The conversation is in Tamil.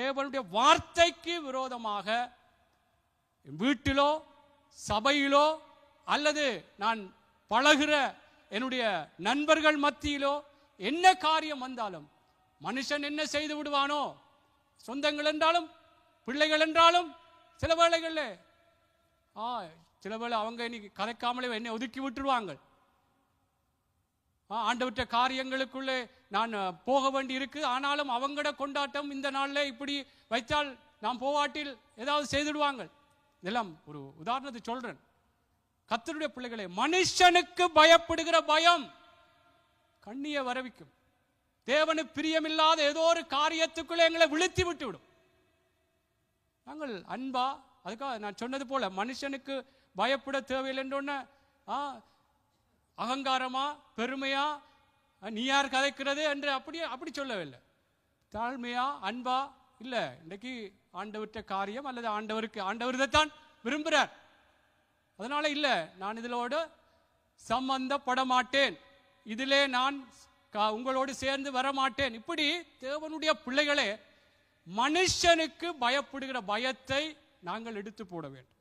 தேவனுடைய வார்த்தைக்கு விரோதமாக வீட்டிலோ சபையிலோ அல்லது நான் பழகுற என்னுடைய நண்பர்கள் மத்தியிலோ என்ன காரியம் வந்தாலும் மனுஷன் என்ன செய்து விடுவானோ சொந்தங்கள் என்றாலும் பிள்ளைகள் என்றாலும் சில வேளைகளில் ஆ சில வேளை அவங்க இன்னைக்கு கதைக்காமலே என்னை ஒதுக்கி விட்டுருவாங்க ஆண்டவற்ற காரியங்களுக்குள்ளே நான் போக வேண்டி இருக்கு ஆனாலும் அவங்களோட கொண்டாட்டம் இந்த நாளில் இப்படி வைத்தால் நான் போவாட்டில் ஏதாவது செய்துடுவாங்க. இதெல்லாம் ஒரு உதாரணத்தை சொல்றேன். கத்தருடைய பிள்ளைகளே மனுஷனுக்கு பயப்படுகிற பயம் கண்ணிய வரவிக்கும். தேவனு பிரியமில்லாத ஏதோ ஒரு காரியத்துக்குள்ளே எங்களை விழுத்தி விட்டு விடும் நாங்கள் அன்பா அதுக்காக நான் சொன்னது போல மனுஷனுக்கு பயப்பட தேவையில்லைன்றோன்னு ஆ அகங்காரமா பெருமையா நீ யார் கதைக்கிறது என்று அப்படியே அப்படி சொல்லவில்லை. தாழ்மையா அன்பா? இல்லை இன்றைக்கு ஆண்டவர்கிட்ட காரியம் அல்லது ஆண்டவருக்கு ஆண்டவர் இதைத்தான் விரும்புகிறார் அதனால இல்லை நான் இதிலோடு சம்பந்தப்பட மாட்டேன் இதிலே நான் உங்களோடு சேர்ந்து வர மாட்டேன் இப்படி தேவனுடைய பிள்ளைகளே மனுஷனுக்கு பயப்படுகிற பயத்தை நாங்கள் எடுத்து போட வேண்டும்.